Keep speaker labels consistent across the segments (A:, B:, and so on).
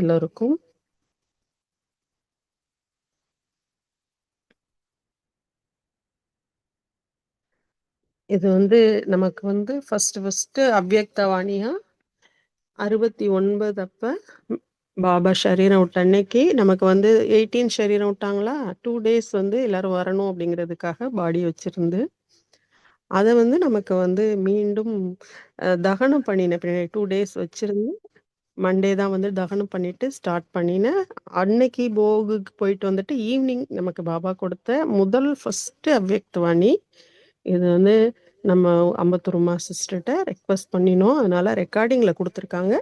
A: எல்லோருக்கும். இது வந்து நமக்கு வந்து ஃபர்ஸ்ட்டு ஃபர்ஸ்ட்டு அவ்யக்தவாணியா 69 அப்ப பாபா ஷரீரம் விட்ட அன்னைக்கு நமக்கு வந்து 18 ஷரீரம் விட்டாங்களா? டூ டேஸ் வந்து எல்லாரும் வரணும் அப்படிங்கிறதுக்காக பாடி வச்சிருந்து, அதை வந்து நமக்கு வந்து மீண்டும் தகனம் பண்ணின பின்னாடி டூ டேஸ் வச்சிருந்து, மண்டே தான் வந்து தகனம் பண்ணிட்டு ஸ்டார்ட் பண்ணினேன். அன்னைக்கு போகுக்கு போயிட்டு வந்துட்டு ஈவினிங் நமக்கு பாபா கொடுத்த முதல் ஃபஸ்ட்டு அவ்வக்தவாணி இது வந்து நம்ம அம்பத்தூர் சிஸ்டர்கிட்ட ரெக்வஸ்ட் பண்ணினோம். அதனால ரெக்கார்டிங்ல கொடுத்துருக்காங்க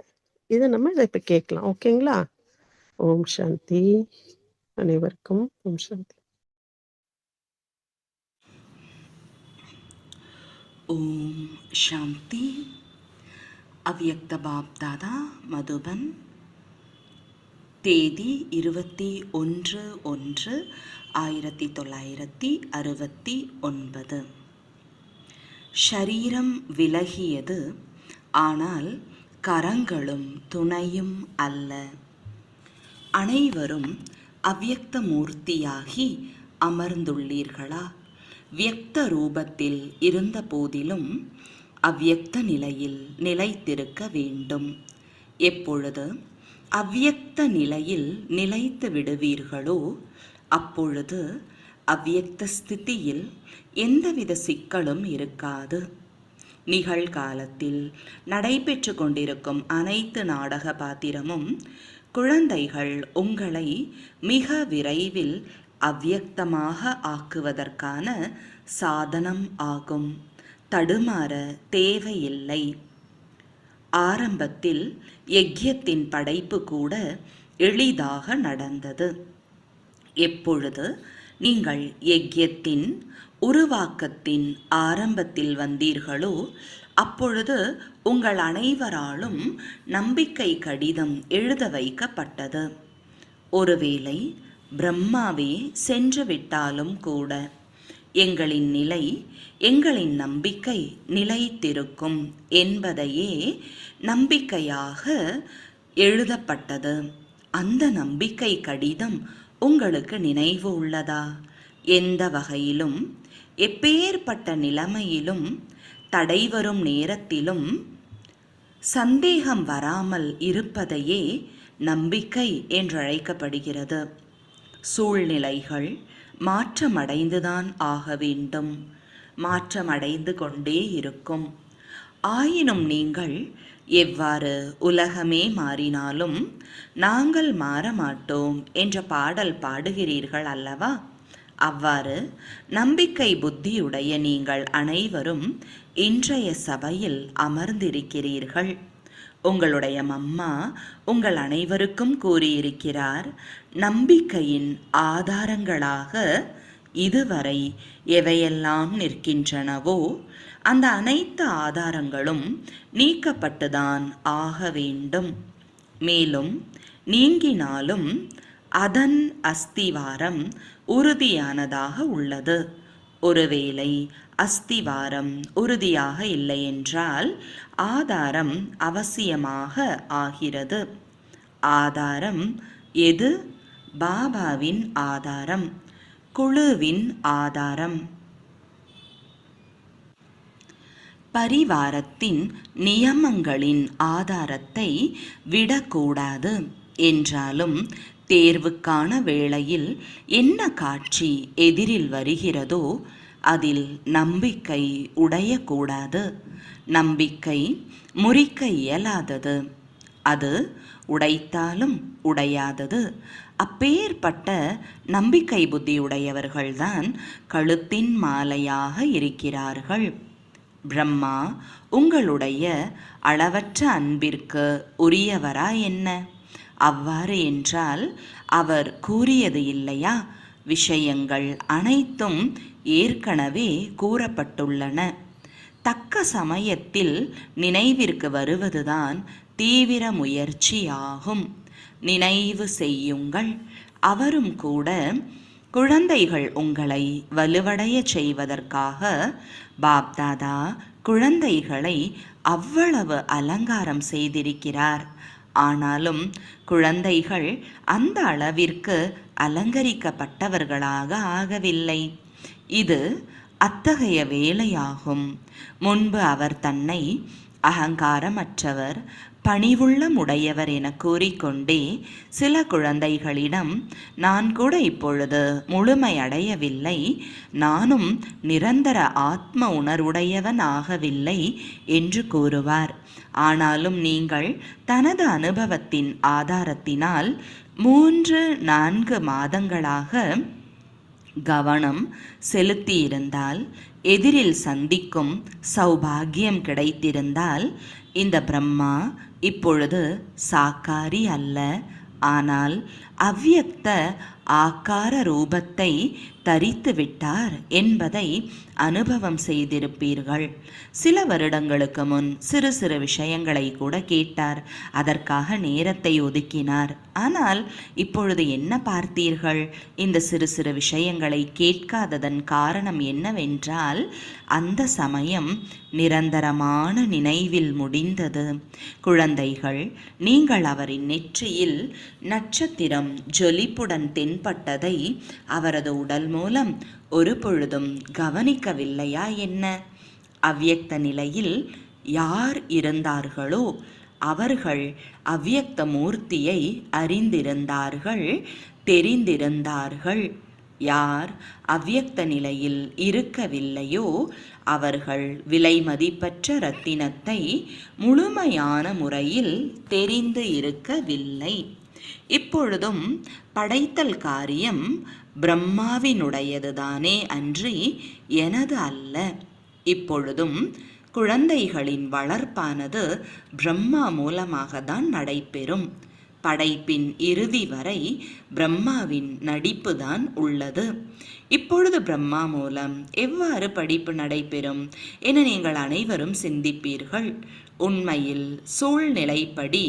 A: இதை நம்ம இதை இப்போ கேட்கலாம். ஓகேங்களா? ஓம் சாந்தி. அனைவருக்கும் ஓம் சாந்தி.
B: ஓம் சாந்தி அவ்யக்த பாப் மதுபன். தேதி இருபத்தி ஒன்று ஒன்று ஆயிரத்தி தொள்ளாயிரத்தி அறுபத்தி ஒன்பது. ஷரீரம் விலகியது ஆனால் கரங்களும் துணையும் அல்ல. அனைவரும் அவ்யக்த மூர்த்தியாகி அமர்ந்துள்ளீர்களா? வியக்த ரூபத்தில் இருந்த போதிலும் அவ்வியக்த நிலையில் நிலைத்திருக்க வேண்டும். எப்பொழுது அவ்வியக்த நிலையில் நிலைத்து விடுவீர்களோ அப்பொழுது அவ்வியக்த ஸ்திதியில் எந்தவித சிக்கலும் இருக்காது. நிகழ்காலத்தில் நடைபெற்று கொண்டிருக்கும் அனைத்து நாடக பாத்திரமும் குழந்தைகள் உங்களை மிக விரைவில் அவ்வியக்தமாக ஆக்குவதற்கான சாதனம் ஆகும். தடுமாற தேவையில்லை. ஆரம்பத்தில் யக்யத்தின் படைப்பு கூட எளிதாக நடந்தது. எப்பொழுது நீங்கள் யக்யத்தின் உருவாக்கத்தின் ஆரம்பத்தில் வந்தீர்களோ அப்பொழுது உங்கள் அனைவராலும் நம்பிக்கை கடிதம் எழுத வைக்கப்பட்டது. ஒருவேளை பிரம்மாவே சென்று விட்டாலும் கூட எங்களின் நிலை எங்களின் நம்பிக்கை நிலைத்திருக்கும் என்பதையே நம்பிக்கையாக எழுதப்பட்டது. அந்த நம்பிக்கை கடிதம் உங்களுக்கு நினைவு உள்ளதா? எந்த வகையிலும் எப்பேற்பட்ட நிலைமையிலும் தடை வரும் நேரத்திலும் சந்தேகம் வராமல் இருப்பதையே நம்பிக்கை என்றழைக்கப்படுகிறது. சூழ்நிலைகள் மாற்றமடைந்துதான் ஆக வேண்டும். மாற்றமடைந்து கொண்டே இருக்கும். ஆயினும் நீங்கள் எவ்வாறு உலகமே மாறினாலும் நாங்கள் மாற மாட்டோம் என்ற பாடல் பாடுகிறீர்கள் அல்லவா? அவ்வாறு நம்பிக்கை புத்தியுடைய நீங்கள் அனைவரும் இன்றைய சபையில் அமர்ந்திருக்கிறீர்கள். உங்களுடைய மம்மா உங்கள் அனைவருக்கும் கூறியிருக்கிறார் நம்பிக்கையின் ஆதாரங்களாக இதுவரை எவையெல்லாம் நிற்கின்றனவோ அந்த அனைத்து ஆதாரங்களும் நீக்கப்பட்டுதான் ஆக வேண்டும். மேலும் நீங்கினாலும் அதன் அஸ்திவாரம் உறுதியானதாக உள்ளது. ஒருவேளை அஸ்திவாரம் உறுதியாக இல்லை என்றால் ஆதாரம் அவசியமாக ஆகிறது. ஆதாரம் எது? பாபாவின் ஆதாரம் குழுவின் ஆதாரம். பரிவாரத்தின் நியமங்களின் ஆதாரத்தை விடக்கூடாது என்றாலும் தேர்வுக்கான வேளையில் என்ன காட்சி எதிரில் வருகிறதோ அதில் நம்பிக்கை உடையக்கூடாது. நம்பிக்கை முறிக்க இயலாதது. அது உடைத்தாலும் உடையாதது. அப்பேற்பட்ட நம்பிக்கை புத்தியுடையவர்கள்தான் கழுத்தின் மாலையாக இருக்கிறார்கள். பிரம்மா உங்களுடைய அளவற்ற அன்பிற்கு உரியவரா என்ன? அவ்வாறு என்றால் அவர் கூறியது இல்லையா? விஷயங்கள் அனைத்தும் ஏற்கனவே கூறப்பட்டுள்ளன. தக்க சமயத்தில் நினைவிற்கு வருவதுதான் தீவிர முயற்சியாகும். நினைவு செய்யுங்கள். அவரும் கூட குழந்தைகள் உங்களை வலுவடைய செய்வதற்காக பாப்தாதா குழந்தைகளை அவ்வளவு அலங்காரம் செய்திருக்கிறார். ஆனாலும் குழந்தைகள் அந்த அளவிற்கு அலங்கரிக்கப்பட்டவர்களாக ஆகவில்லை. இது அத்தகைய வேலையாகும். முன்பு அவர் தன்னை அகங்காரமற்றவர் பணிவுள்ளம் உடையவர் என கூறிக்கொண்டே சில குழந்தைகளிடம் நான் கூட இப்பொழுது முழுமையடையவில்லை. நானும் நிரந்தர ஆத்ம உணர்வுடையவன் ஆகவில்லை என்று கூறுவார். ஆனாலும் நீங்கள் தனது அனுபவத்தின் ஆதாரத்தினால் மூன்று நான்கு மாதங்களாக கவனம் செலுத்தியிருந்தால் எதிரில் சந்திக்கும் சௌபாகியம் கிடைத்திருந்தால் இந்த பிரம்மா இப்பொழுது சாக்காரி அல்ல. ஆனால் அவ்வியக்த ஆக்கார ரூபத்தை தரித்து விட்டார் என்பதை அனுபவம் செய்திருப்பீர்கள். சில வருடங்களுக்கு முன் சிறு சிறு விஷயங்களை கூட கேட்டார். அதற்காக நேரத்தை ஒதுக்கினார். ஆனால் இப்பொழுது என்ன பார்த்தீர்கள்? இந்த சிறு சிறு விஷயங்களை கேட்காததன் காரணம் என்னவென்றால் அந்த சமயம் நிரந்தரமான நினைவில் முடிந்தது. குழந்தைகள் நீங்கள் அவரின் நெற்றியில் நட்சத்திரம் ஜொலிப்புடன் தென்பட்டதை அவரது உடல் மூலம் ஒரு பொழுதும் கவனிக்கவில்லையா என்ன? அவ்வியக்த நிலையில் யார் இருந்தார்களோ அவர்கள் அவ்வியக்த மூர்த்தியை அறிந்திருந்தார்கள் தெரிந்திருந்தார்கள். யார் அவ்வியக்த நிலையில் இருக்கவில்லையோ அவர்கள் விலை மதிப்பற்ற ரத்தினத்தை முழுமையான முறையில் தெரிந்து இருக்கவில்லை. இப்பொழுதும் படைத்தல் காரியம் பிரம்மாவினுடையதுதானே அன்றி எனது அல்ல. இப்பொழுதும் குழந்தைகளின் வளர்ப்பானது பிரம்மா மூலமாக தான் நடைபெறும். படைப்பின் இறுதி வரை பிரம்மாவின் நடிப்பு தான் உள்ளது. இப்பொழுது பிரம்மா மூலம் எவ்வாறு படிப்பு நடைபெறும் என நீங்கள் அனைவரும் சிந்திப்பீர்கள். உண்மையில் சூழ்நிலைப்படி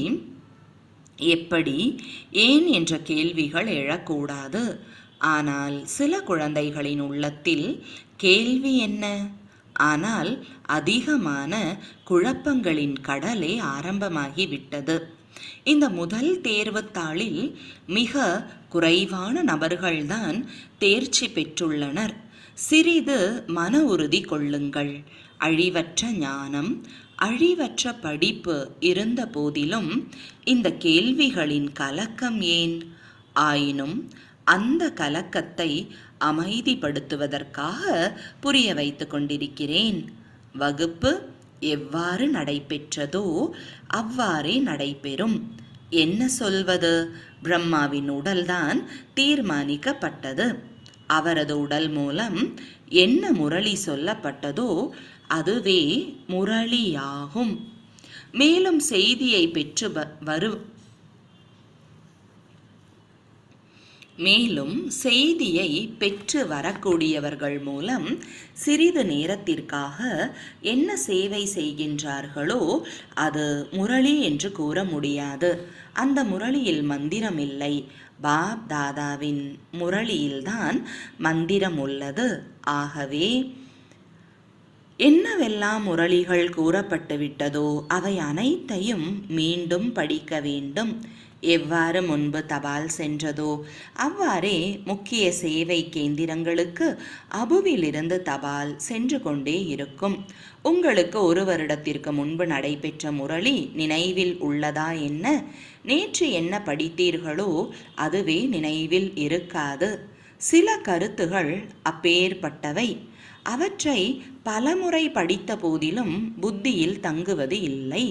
B: எப்படி? ஏன் என்ற கேள்விகள் எழக்கூடாது. ஆனால் சில குழந்தைகளின் உள்ளத்தில் கேள்வி என்ன? ஆனால் அதிகமான குழப்பங்களின் கடலே ஆரம்பமாகிவிட்டது. இந்த முதல் தேர்வுத்தாளில் மிக குறைவான நபர்கள்தான் தேர்ச்சி பெற்றுள்ளனர். சிறிது மன உறுதி கொள்ளுங்கள். அழிவற்ற ஞானம் அழிவற்ற படிப்பு இருந்த போதிலும் இந்த கேள்விகளின் கலக்கம் ஏன்? ஆயினும் அந்த கலக்கத்தை அமைதிப்படுத்துவதற்காக புரிய வைத்து கொண்டிருக்கிறேன். வகுப்பு எவ்வாறு நடைபெற்றதோ அவ்வாறே நடைபெறும். என்ன சொல்வது? பிரம்மாவின் உடல்தான் தீர்மானிக்கப்பட்டது. அவரது உடல் மூலம் என்ன முரளி சொல்லப்பட்டதோ அதுவே முரளியாகும். மேலும் செய்தியை பெற்று வரு மேலும் செய்தியை பெற்று வரக்கூடியவர்கள் மூலம் சிறிது நேரத்திற்காக என்ன சேவை செய்கின்றார்களோ அது முரளி என்று கூற முடியாது. அந்த முரளியில் மந்திரம் இல்லை பாப் தாதாவின் முரளியில்தான் மந்திரம் உள்ளது ஆகவே என்னவெல்லாம் முரளிகள் கூறப்பட்டு விட்டதோ அவை அனைத்தையும் மீண்டும் படிக்க வேண்டும். எவ்வாறு முன்பு தபால் சென்றதோ அவ்வாறே முக்கிய சேவை கேந்திரங்களுக்கு அபுவிலிருந்து தபால் சென்று கொண்டே இருக்கும். உங்களுக்கு ஒரு வருடத்திற்கு முன்பு நடைபெற்ற முரளி நினைவில் உள்ளதா என்ன? நேற்று என்ன படித்தீர்களோ அதுவே நினைவில் இருக்காது. சில கருத்துகள் அப்பேற்பட்டவை. அவற்றை பலமுறை படித்த போதிலும் புத்தியில் தங்குவது இல்லை.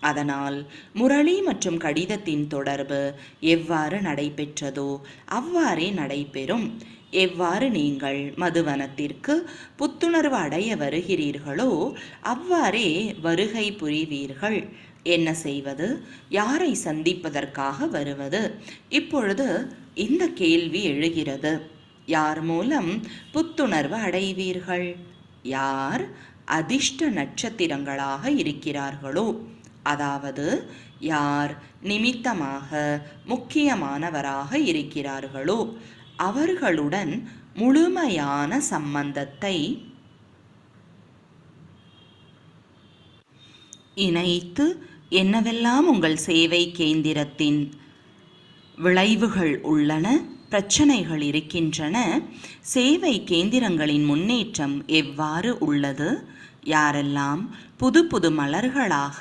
B: அதனால் முரளி மற்றும் கடிதத்தின் தொடர்பு எவ்வாறு நடைபெற்றதோ அவ்வாறே நடைபெறும். எவ்வாறு நீங்கள் மதுவனத்திற்கு புத்துணர்வு அடைய வருகிறீர்களோ அவ்வாறே வருகை புரிவீர்கள். என்ன செய்வது? யாரை சந்திப்பதற்காக வருவது? இப்பொழுது இந்த கேள்வி எழுகிறது. யார் மூலம் புத்துணர்வு அடைவீர்கள்? யார் அதிர்ஷ்ட நட்சத்திரங்களாக இருக்கிறார்களோ? அதாவது யார் நிமித்தமாக முக்கியமானவராக இருக்கிறார்களோ அவர்களுடன் முழுமையான சம்பந்தத்தை இணைத்து என்னவெல்லாம் உங்கள் சேவை கேந்திரத்தின் விளைவுகள் உள்ளன பிரச்சனைகள் இருக்கின்றன சேவை கேந்திரங்களின் முன்னேற்றம் எவ்வாறு உள்ளது? யாரெல்லாம் புது புது மலர்களாக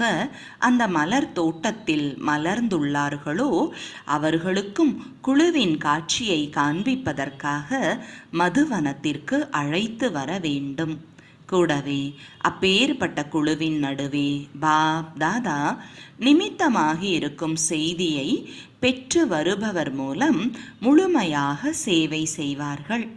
B: அந்த மலர் தோட்டத்தில் மலர்ந்துள்ளார்களோ அவர்களுக்கும் குழுவின் காட்சியை காண்பிப்பதற்காக மதுவனத்திற்கு அழைத்து வர வேண்டும். கூடவே அப்பேற்பட்ட குழுவின் நடுவே பாப் தாதா நிமித்தமாகி இருக்கும் செய்தியை பெற்று வருபவர் மூலம் முழுமையாக சேவை செய்வார்கள்.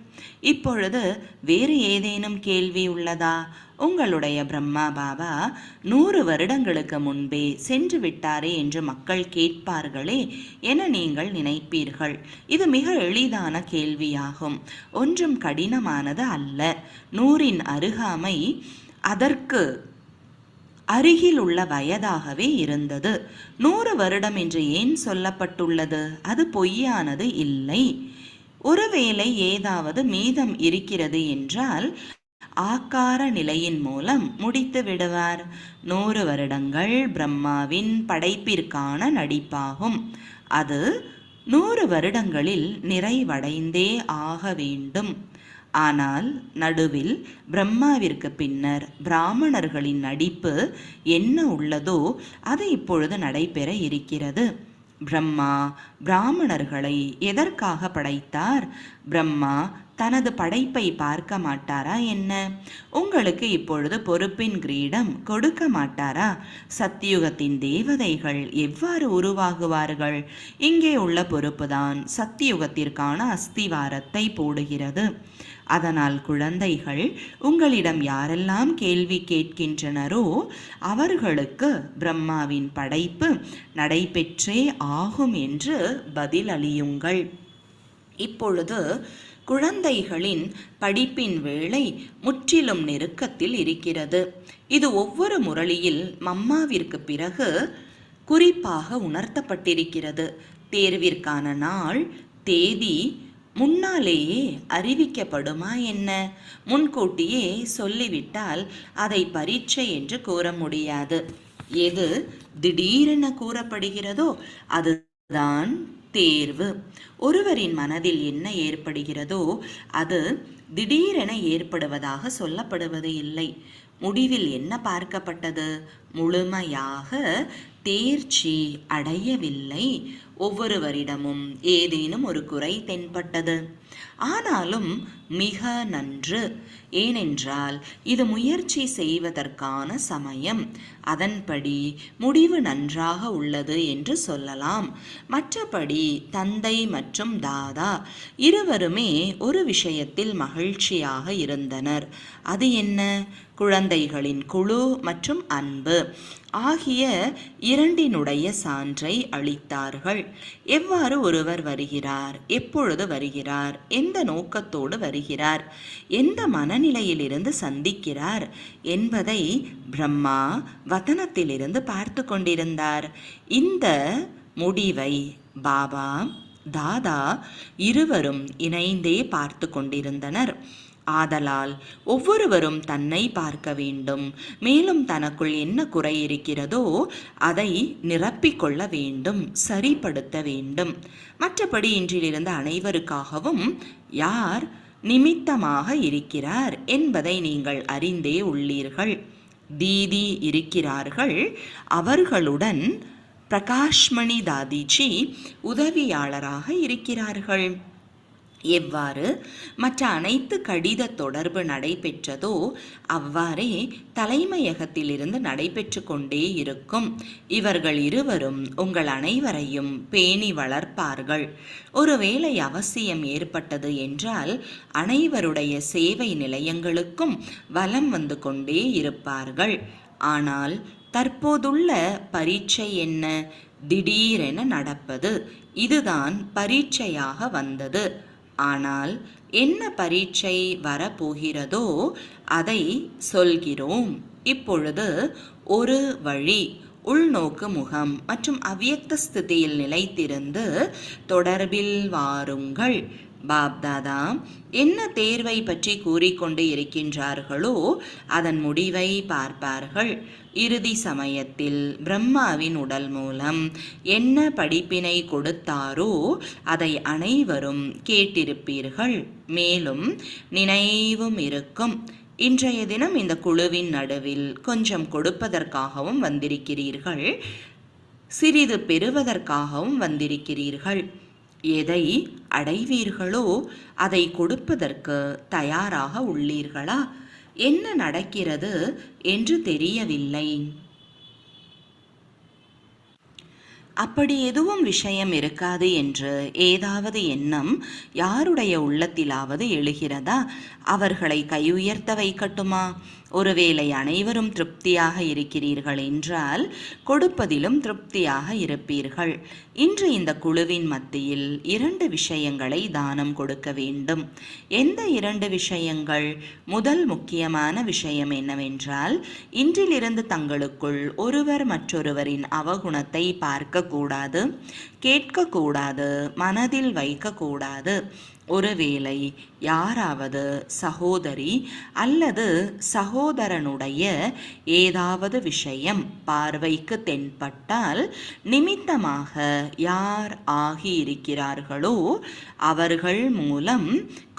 B: இப்பொழுது வேறு ஏதேனும் கேள்வி உள்ளதா? உங்களுடைய பிரம்மா பாபா நூறு வருடங்களுக்கு முன்பே சென்று விட்டாரே என்று மக்கள் கேட்பார்களே என நீங்கள் நினைப்பீர்கள். இது மிக எளிதான கேள்வியாகும். ஒன்றும் கடினமானது அல்ல. நூறின் அருகாமை அதற்கு அருகில் உள்ள வயதாகவே இருந்தது. நூறு வருடம் என்று ஏன் சொல்லப்பட்டுள்ளது? அது பொய்யானது இல்லை. ஒருவேளை ஏதாவது மீதம் இருக்கிறது என்றால் ஆக்கார நிலையின் மூலம் முடித்து விடுவார். நூறு வருடங்கள் பிரம்மாவின் படைப்பிற்கான நடிப்பாகும். அது நூறு வருடங்களில் நிறைவடைந்தே ஆக வேண்டும். ஆனால் நடுவில் பிரம்மாவிற்கு பின்னர் பிராமணர்களின் நடிப்பு என்ன உள்ளதோ அது இப்பொழுது நடைபெற இருக்கிறது. பிரம்மா பிராமணர்களை எதற்காக படைத்தார்? பிரம்மா தனது படைப்பை பார்க்க மாட்டாரா என்ன? உங்களுக்கு இப்பொழுது பொறுப்பின் கிரீடம் கொடுக்க மாட்டாரா? சத்தியுகத்தின் தேவதைகள் எவ்வாறு உருவாகுவார்கள்? இங்கே உள்ள பொறுப்புதான் சத்தியுகத்திற்கான அஸ்திவாரத்தை போடுகிறது. அதனால் குழந்தைகள் உங்களிடம் யாரெல்லாம் கேள்வி கேட்கின்றனரோ அவர்களுக்கு பிரம்மாவின் படைப்பு நடைபெற்றே ஆகும் என்று பதிலளியுங்கள். இப்பொழுது குழந்தைகளின் படிப்பின் வேளை முற்றிலும் நெருக்கத்தில் இருக்கிறது. இது ஒவ்வொரு முரளியில் மம்மாவிற்கு பிறகு குறிப்பாக உணர்த்தப்பட்டிருக்கிறது. தேர்விற்கான நாள் தேதி முன்னாலேயே அறிவிக்கப்படுமா என்ன? முன்கூட்டியே சொல்லிவிட்டால் அதை பரீட்சை என்று கூற முடியாது. எது திடீரென கூறப்படுகிறதோ அதுதான் தேர்வு. ஒருவரின் மனதில் என்ன ஏற்படுகிறதோ அது திடீரென ஏற்படுவதாக சொல்லப்படுவது இல்லை. முடிவில் என்ன பார்க்கப்பட்டது? முழுமையாக தேர்ச்சி அடையவில்லை. ஒவ்வொருவரிடமும் ஏதேனும் ஒரு குறை தென்பட்டது. ஆனாலும் மிக நன்று. ஏனென்றால் இது முயற்சி செய்வதற்கான சமயம். அதன்படி முடிவு நன்றாக உள்ளது என்று சொல்லலாம். மற்றபடி தந்தை மற்றும் தாதா இருவருமே ஒரு விஷயத்தில் மகிழ்ச்சியாக இருந்தனர். அது என்ன? குழந்தைகளின் குழு மற்றும் அன்பு. ஆகிய இரண்டினுடைய சான்றை அளித்தார்கள். எவ்வாறு ஒருவர் வருகிறார்? எப்பொழுது வருகிறார்? எந்த நோக்கத்தோடு வருகிறார்? எந்த மனநிலையிலிருந்து சந்திக்கிறார்? என்பதை பிரம்மா வதனத்திலிருந்து பார்த்து கொண்டிருந்தார். இந்த முடிவை பாபா தாதா இருவரும் இணைந்தே பார்த்து கொண்டிருந்தனர். ஆதலால் ஒவ்வொருவரும் தன்னை பார்க்க வேண்டும். மேலும் தனக்குள் என்ன குறை இருக்கிறதோ அதை நிரப்பிக்கொள்ள வேண்டும் சரிப்படுத்த வேண்டும். மற்றபடி இன்றிலிருந்து அனைவருக்காகவும் யார் நிமித்தமாக இருக்கிறார் என்பதை நீங்கள் அறிந்தே உள்ளீர்கள். தீதி இருக்கிறார்கள். அவர்களுடன் பிரகாஷ்மணி தாதிஜி உதவியாளராக இருக்கிறார்கள். எவ்வாறு? மற்ற அனைத்து கடித தொடர்பு நடைபெற்றதோ அவ்வாறே தலைமையகத்திலிருந்து நடைபெற்று கொண்டே இருக்கும். இவர்கள் இருவரும் உங்கள் அனைவரையும் பேணி வளர்ப்பார்கள். ஒருவேளை அவசியம் ஏற்பட்டது என்றால் அனைவருடைய சேவை நிலையங்களுக்கும் வலம் வந்து கொண்டே இருப்பார்கள். ஆனால் தற்போதுள்ள பரீட்சை என்ன? திடீரென நடப்பது. இதுதான் பரீட்சையாக வந்தது. ஆனால் என்ன பரீட்சை வரப்போகிறதோ அதை சொல்கிறோம். இப்பொழுது ஒரு வழி. உள்நோக்கு முகம் மற்றும் அவ்வியக்த ஸ்திதியில் நிலைத்திருந்து தொடர்பில் வாருங்கள். பாப்தாதா என்ன தேர்வை பற்றி கூறிக்கொண்டு இருக்கின்றார்களோ அதன் முடிவை பார்ப்பார்கள். இறுதி சமயத்தில் பிரம்மாவின் உடல் மூலம் என்ன படிப்பினை கொடுத்தாரோ அதை அனைவரும் கேட்டிருப்பீர்கள். மேலும் நினைவும் இருக்கும். இன்றைய தினம் இந்த குழுவின் நடுவில் கொஞ்சம் கொடுப்பதற்காகவும் வந்திருக்கிறீர்கள். சிறிது பெறுவதற்காகவும் வந்திருக்கிறீர்கள். எதை அடைவீர்களோ அதை கொடுப்பதற்கு தயாராக உள்ளீர்களா? என்ன நடக்கிறது என்று தெரியவில்லை. அப்படி எதுவும் விஷயம் இருக்காது என்று ஏதாவது எண்ணம் யாருடைய உள்ளத்திலாவது எழுகிறதா? அவர்களை கையுயர்த்த வைக்கட்டுமா? ஒருவேளை அனைவரும் திருப்தியாக இருக்கிறீர்கள் என்றால் கொடுப்பதிலும் திருப்தியாக இருப்பீர்கள். இன்று இந்த குழுவின் மத்தியில் இரண்டு விஷயங்களை தானம் கொடுக்க வேண்டும். எந்த இரண்டு விஷயங்கள்? முதல் முக்கியமான விஷயம் என்னவென்றால் இன்றிலிருந்து தங்களுக்குள் ஒருவர் மற்றொருவரின் அவகுணத்தை பார்க்க பார்க்கக்கூடாது கேட்கக்கூடாது மனதில் வைக்கக்கூடாது. ஒருவேளை யாராவது சகோதரி அல்லது சகோதரனுடைய ஏதாவது விஷயம் பார்வைக்கு தென்பட்டால் நிமித்தமாக யார் ஆகியிருக்கிறார்களோ அவர்கள் மூலம்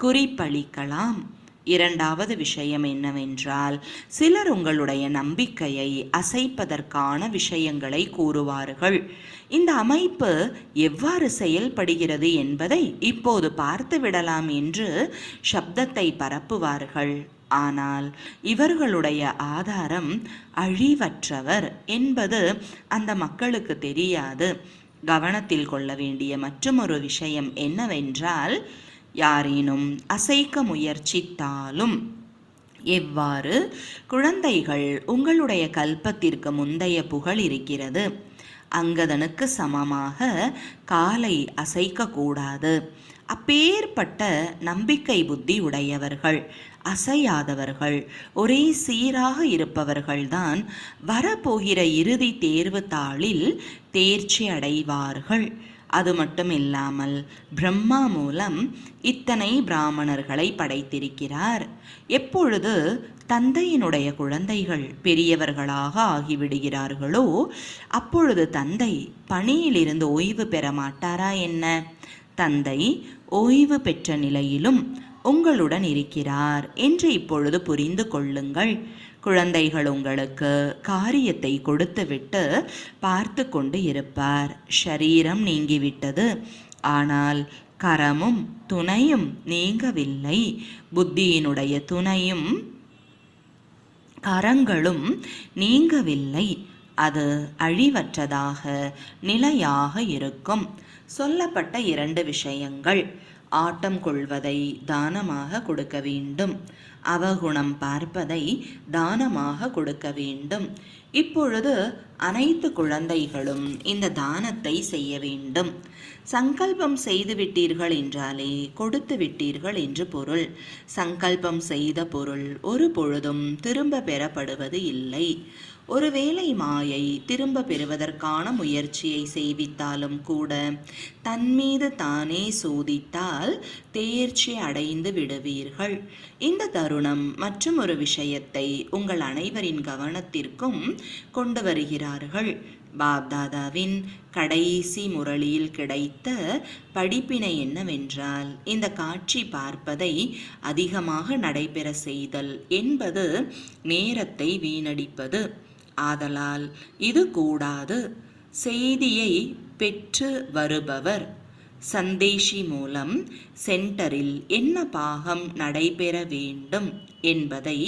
B: குறிப்பளிக்கலாம். இரண்டாவது விஷயம் என்னவென்றால் சிலர் உங்களுடைய நம்பிக்கையை அசைப்பதற்கான விஷயங்களை கூறுவார்கள். இந்த அமைப்பு எவ்வாறு செயல்படுகிறது என்பதை இப்போது பார்த்து விடலாம் என்று சப்தத்தை பரப்புவார்கள். ஆனால் இவர்களுடைய ஆதாரம் அழிவற்றவர் என்பது அந்த மக்களுக்கு தெரியாது. கவனத்தில் கொள்ள வேண்டிய மற்றொரு விஷயம் என்னவென்றால் யாரேனும் அசைக்க முயற்சித்தாலும் எவ்வாறு? குழந்தைகள் உங்களுடைய கல்பத்திற்கு முந்தைய புகழ் இருக்கிறது. அங்கதனுக்கு சமமாக காலை அசைக்கக்கூடாது. அப்பேற்பட்ட நம்பிக்கை புத்தி உடையவர்கள் அசையாதவர்கள் ஒரே சீராக இருப்பவர்கள்தான் வரப்போகிற இறுதி தேர்வு தாளில் தேர்ச்சி அடைவார்கள். அது மட்டும் இல்லாமல் பிரம்மா மூலம் இத்தனை பிராமணர்களை படைத்திருக்கிறார். எப்பொழுது தந்தையினுடைய குழந்தைகள் பெரியவர்களாக ஆகிவிடுகிறார்களோ அப்பொழுது தந்தை பணியிலிருந்து ஓய்வு பெற மாட்டாரா என்ன? தந்தை ஓய்வு பெற்ற நிலையிலும் உங்களுடன் இருக்கிறார் என்று இப்பொழுது புரிந்து கொள்ளுங்கள். குழந்தைகள் உங்களுக்கு காரியத்தை கொடுத்துவிட்டு பார்த்து கொண்டு இருப்பார். ஷரீரம் நீங்கிவிட்டது. ஆனால் கரமும் துணையும் நீங்கவில்லை. புத்தியினுடைய துணையும் கரங்களும் நீங்கவில்லை. அது அழிவற்றதாக நிலையாக இருக்கும். சொல்லப்பட்ட இரண்டு விஷயங்கள். ஆட்டம் கொள்வதை தானமாக கொடுக்க வேண்டும். அவகுணம் பார்ப்பதை தானமாக கொடுக்க வேண்டும். இப்பொழுது அனைத்து குழந்தைகளும் இந்த தானத்தை செய்ய வேண்டும். சங்கல்பம் செய்து விட்டீர்கள் என்றாலே கொடுத்து விட்டீர்கள் என்று பொருள். சங்கல்பம் செய்த பொருள் ஒரு பொழுதும் திரும்ப பெறப்படுவது இல்லை. ஒருவேளை மாயை திரும்ப பெறுவதற்கான முயற்சியை செய்வித்தாலும் கூட தன்மீது தானே சோதித்தால் தேர்ச்சி அடைந்து விடுவீர்கள். இந்த தருணம் மற்றும் ஒரு விஷயத்தை உங்கள் அனைவரின் கவனத்திற்கும் கொண்டு வருகிறார்கள். பாப்தாதாவின் கடைசி முரளியில் கிடைத்த படிப்பினை என்னவென்றால் இந்த காட்சி பார்ப்பதை அதிகமாக நடைபெற செய்தல் என்பது நேரத்தை வீணடிப்பது. ஆதலால் இது கூடாது. செய்தியை பெற்று வருபவர் சந்தேஷி மூலம் சென்டரில் என்ன பாகம் நடைபெற வேண்டும் என்பதை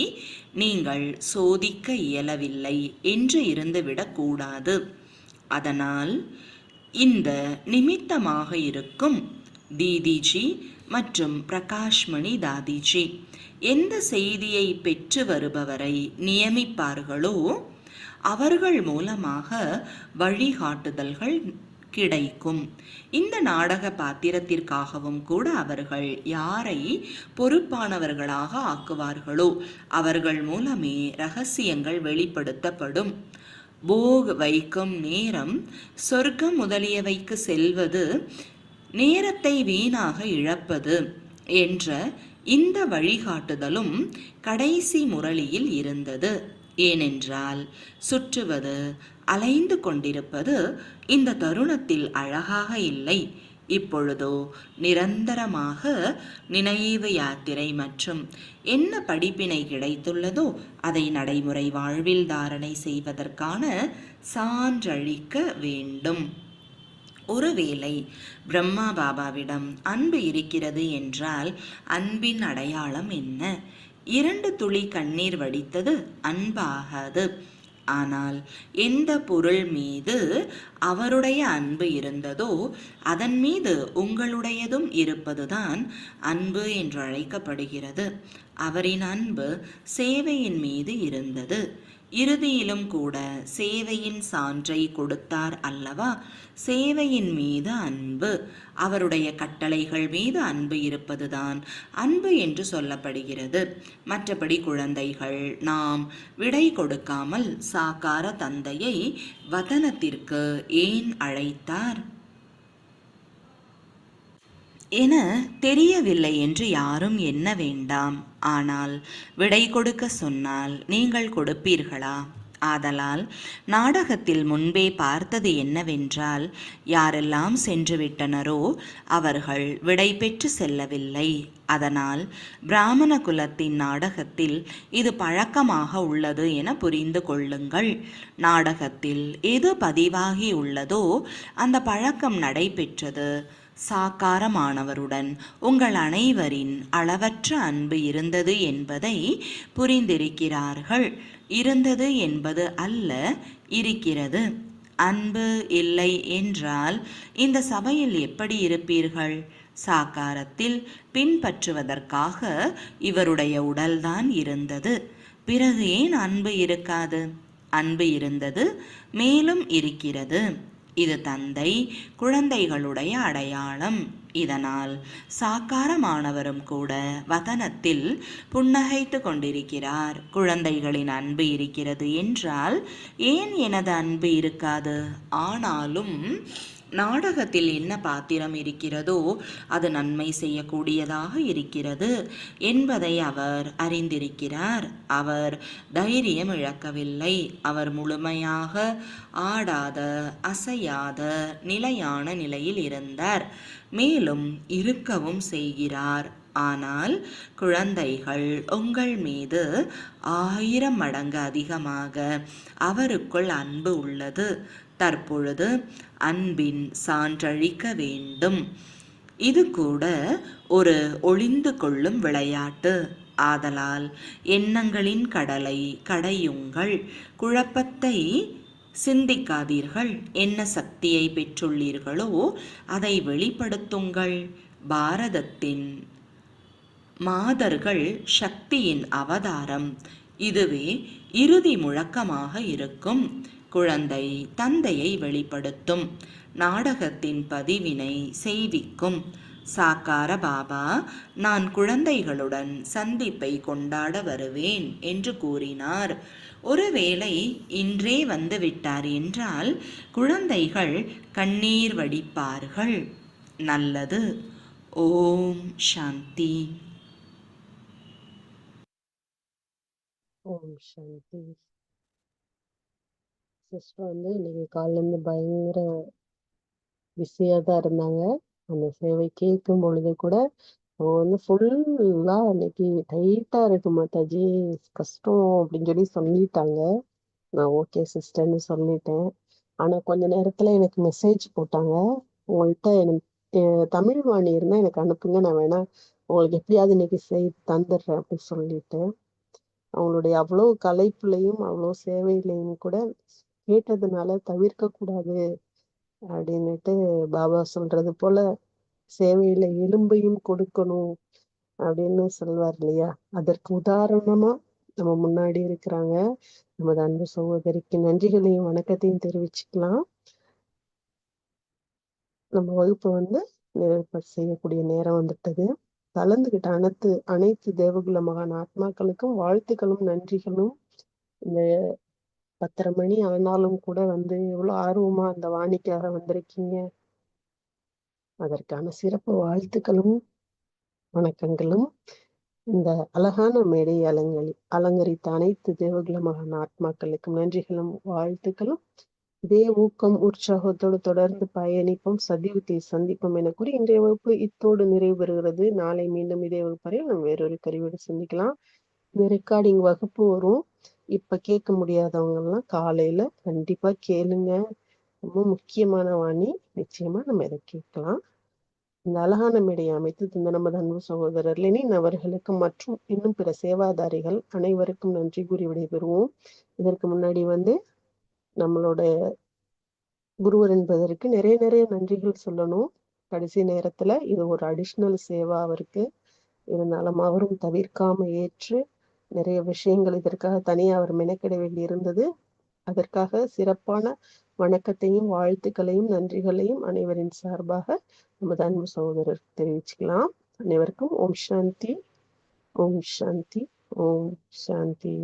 B: நீங்கள் சோதிக்க இயலவில்லை என்று இருந்துவிடக்கூடாது அதனால் இந்த நிமித்தமாக இருக்கும் தீதிஜி மற்றும் பிரகாஷ்மணி தாதிஜி எந்த செய்தியை பெற்று வருபவரை நியமிப்பார்களோ அவர்கள் மூலமாக வழிகாட்டுதல்கள் கிடைக்கும். இந்த நாடக பாத்திரத்திற்காகவும் கூட அவர்கள் யாரை பொறுப்பானவர்களாக ஆக்குவார்களோ அவர்கள் மூலமே ரகசியங்கள் வெளிப்படுத்தப்படும். போக் வைக்கும் நேரம் சொர்க்கம் முதலியவைக்கு செல்வது நேரத்தை வீணாக இழப்பது என்ற இந்த வழிகாட்டுதலும் கடைசி முரளியில் இருந்தது. ஏனென்றால் சுற்றுவது அலைந்து கொண்டிருப்பது இந்த தருணத்தில் அழகாக இல்லை. இப்பொழுதோ நிரந்தரமாக நினைவு யாத்திரை மற்றும் என்ன படிப்பினை கிடைத்துள்ளதோ அதை நடைமுறை வாழ்வில் தாரணை செய்வதற்கான சான்றளிக்க வேண்டும். ஒருவேளை பிரம்மா பாபாவிடம் அன்பு இருக்கிறது என்றால் அன்பின் அடையாளம் என்ன? இரண்டு துளி கண்ணீர் வடித்தது அன்பாகாது. ஆனால் எந்த பொருள் மீது அவருடைய அன்பு இருந்ததோ அதன் மீது உங்களுடையதும் இருப்பதுதான் அன்பு என்று அழைக்கப்படுகிறது அவரின் அன்பு சேவையின் மீது இருந்தது. இறுதியிலும் கூட சேவையின் சான்றை கொடுத்தார் அல்லவா? சேவையின் மீது அன்பு. அவருடைய கட்டளைகள் மீது அன்பு இருப்பதுதான் அன்பு என்று சொல்லப்படுகிறது. மற்றபடி குழந்தைகள் நாம் விடை கொடுக்காமல் சாக்கார தந்தையை வதனத்திற்கு ஏன் அழைத்தார்? என தெரியவில்லை என்று யாரும் என்ன வேண்டாம். ஆனால் விடை கொடுக்க சொன்னால் நீங்கள் கொடுப்பீர்களா? ஆதலால் நாடகத்தில் முன்பே பார்த்தது என்னவென்றால் யாரெல்லாம் சென்று விட்டனரோ அவர்கள் விடை பெற்று செல்லவில்லை. அதனால் பிராமண குலத்தின் நாடகத்தில் இது பழக்கமாக உள்ளது என புரிந்து கொள்ளுங்கள். நாடகத்தில் எது பதிவாகி உள்ளதோ அந்த பழக்கம் நடைபெற்றது. சாக்காரமானவருடன் உங்கள் அனைவரின் அளவற்ற அன்பு இருந்தது என்பதை புரிந்திருக்கிறார்கள். இருந்தது என்பது அல்ல இருக்கிறது. அன்பு இல்லை என்றால் இந்த சபையில் எப்படி இருப்பீர்கள்? சாக்காரத்தில் பின்பற்றுவதற்காக இவருடைய உடல்தான் இருந்தது. பிறகு ஏன் அன்பு இருக்காது? அன்பு இருந்தது மேலும் இருக்கிறது. இது தந்தை குழந்தைகளுடைய அடையாளம். இதனால் சாக்காரமானவரும் கூட வதனத்தில் புன்னகைத்து கொண்டிருக்கிறார். குழந்தைகளின் அன்பு இருக்கிறது என்றால் ஏன் எனது அன்பு இருக்காது? ஆனாலும் நாடகத்தில் என்ன பாத்திரம் இருக்கிறதோ அது நன்மை செய்யக்கூடியதாக இருக்கிறது என்பதை அவர் அறிந்திருக்கிறார். அவர் தைரியம் இழக்கவில்லை. அவர் முழுமையாக ஆடாத அசையாத நிலையான நிலையில் இருந்தார். மேலும் இருக்கவும் செய்கிறார். ஆனால் குழந்தைகள் உங்கள் மீது ஆயிரம் மடங்கு அதிகமாக அவருக்குள் அன்பு உள்ளது. தற்பொழுது அன்பின் சான்றழிக்க வேண்டும். இது கூட ஒரு ஒளிந்து கொள்ளும் விளையாட்டு. ஆதலால் எண்ணங்களின் கடலை கடையுங்கள். குழப்பத்தை சிந்திக்காதீர்கள். என்ன சக்தியை பெற்றுள்ளீர்களோ அதை வெளிப்படுத்துங்கள். பாரதத்தின் மாதர்கள் சக்தியின் அவதாரம். இதுவே இறுதி முழக்கமாக இருக்கும். குழந்தை தந்தையை வெளிப்படுத்தும். நாடகத்தின் பதிவினை செய்விக்கும். சாக்கார பாபா நான் குழந்தைகளுடன் சந்திப்பை கொண்டாட வருவேன் என்று கூறினார். ஒருவேளை இன்றே வந்து விட்டார் என்றால் குழந்தைகள் கண்ணீர் வடிப்பார்கள். நல்லது. ஓம் சாந்தி.
A: ஓம் சாந்தி. சிஸ்டர் வந்து இன்னைக்கு காலையிலேருந்து பயங்கர பிஸியாக தான் இருந்தாங்க. அந்த சேவை கேட்கும் பொழுது கூட அவங்க வந்து ஃபுல்லாக அன்னைக்கு டைட்டாக இருக்கு மாதாஜி கஷ்டம் அப்படின்னு சொல்லி சொல்லிட்டாங்க. நான் ஓகே சிஸ்டர்னு சொல்லிட்டேன். ஆனால் கொஞ்ச நேரத்தில் எனக்கு மெசேஜ் போட்டாங்க. உங்கள்கிட்ட எனக்கு தமிழ் வாணி இருந்தால் எனக்கு அனுப்புங்க. நான் வேணா உங்களுக்கு எப்படியாவது இன்னைக்கு செய் தந்துடுறேன் அப்படின்னு சொல்லிட்டு அவங்களுடைய அவ்வளோ கலைப்புலையும் அவ்வளோ சேவையிலையும் கூட கேட்டதுனால தவிர்க்க கூடாது அப்படின்னுட்டு பாபா சொல்றது போல சேவையில எலும்பையும் கொடுக்கணும் அப்படின்னு சொல்வார் இல்லையா? அதற்கு உதாரணமா நம்ம முன்னாடி இருக்கிறாங்க. நமது அன்பு சகோதரிக்கு நன்றிகளையும் வணக்கத்தையும் தெரிவிச்சுக்கலாம். நம்ம வகுப்பு வந்து நிறைவு செய்யக்கூடிய நேரம் வந்துட்டது. கலந்துகிட்ட அனைத்து அனைத்து தேவகுல மகான் ஆத்மாக்களுக்கும் வாழ்த்துக்களும் நன்றிகளும். இந்த பத்தரை மணி ஆனாலும் கூட வந்து எவ்வளவு ஆர்வமா அந்த வாணிக்காக வந்திருக்கீங்க. அதற்கான சிறப்பு வாழ்த்துக்களும் வணக்கங்களும். இந்த அழகான மேடை அலங்கரி அலங்கரித்த அனைத்து தேவகுல மகான் ஆத்மாக்களுக்கும் நன்றிகளும் வாழ்த்துக்களும். இதே ஊக்கம் உற்சாகத்தோடு தொடர்ந்து பயணிப்போம். சத்தியுகத்தை சந்திப்போம் என கூறி இன்றைய வகுப்பு இத்தோடு நிறைவு பெறுகிறது நாளை மீண்டும் இதே வகுப்பறையில் நம்ம வேறொரு கருவியோடு சந்திக்கலாம். இந்த ரெக்கார்டிங் வகுப்பு வரும். இப்ப கேட்க முடியாதவங்க எல்லாம் காலையில கண்டிப்பா கேளுங்க. ரொம்ப முக்கியமான வாணி. நிச்சயமா நம்ம இதை கேட்கலாம். இந்த அழகான மேடையை அமைத்து தந்த நமது அன்பு சகோதரர் லெனின் அவர்களுக்கு மற்றும் இன்னும் பிற சேவாதாரிகள் அனைவருக்கும் நன்றி கூறி விடைபெறுவோம். இதற்கு முன்னாடி வந்து நம்மளோட குருவர் என்பதற்கு நிறைய நிறைய நன்றிகள் சொல்லணும். கடைசி நேரத்துல இது ஒரு அடிஷ்னல் சேவா அவருக்கு. இருந்தாலும் அவரும் தவிர்க்காம ஏற்று நிறைய விஷயங்கள் இதற்காக தனியாக அவர் மெனக்கிட வேண்டியிருந்தது. அதற்காக சிறப்பான வணக்கத்தையும் வாழ்த்துக்களையும் நன்றிகளையும் அனைவரின் சார்பாக நமது அன்பு சகோதரர் தெரிவிச்சுக்கலாம். அனைவருக்கும் ஓம் சாந்தி ஓம் சாந்தி ஓம் சாந்தி.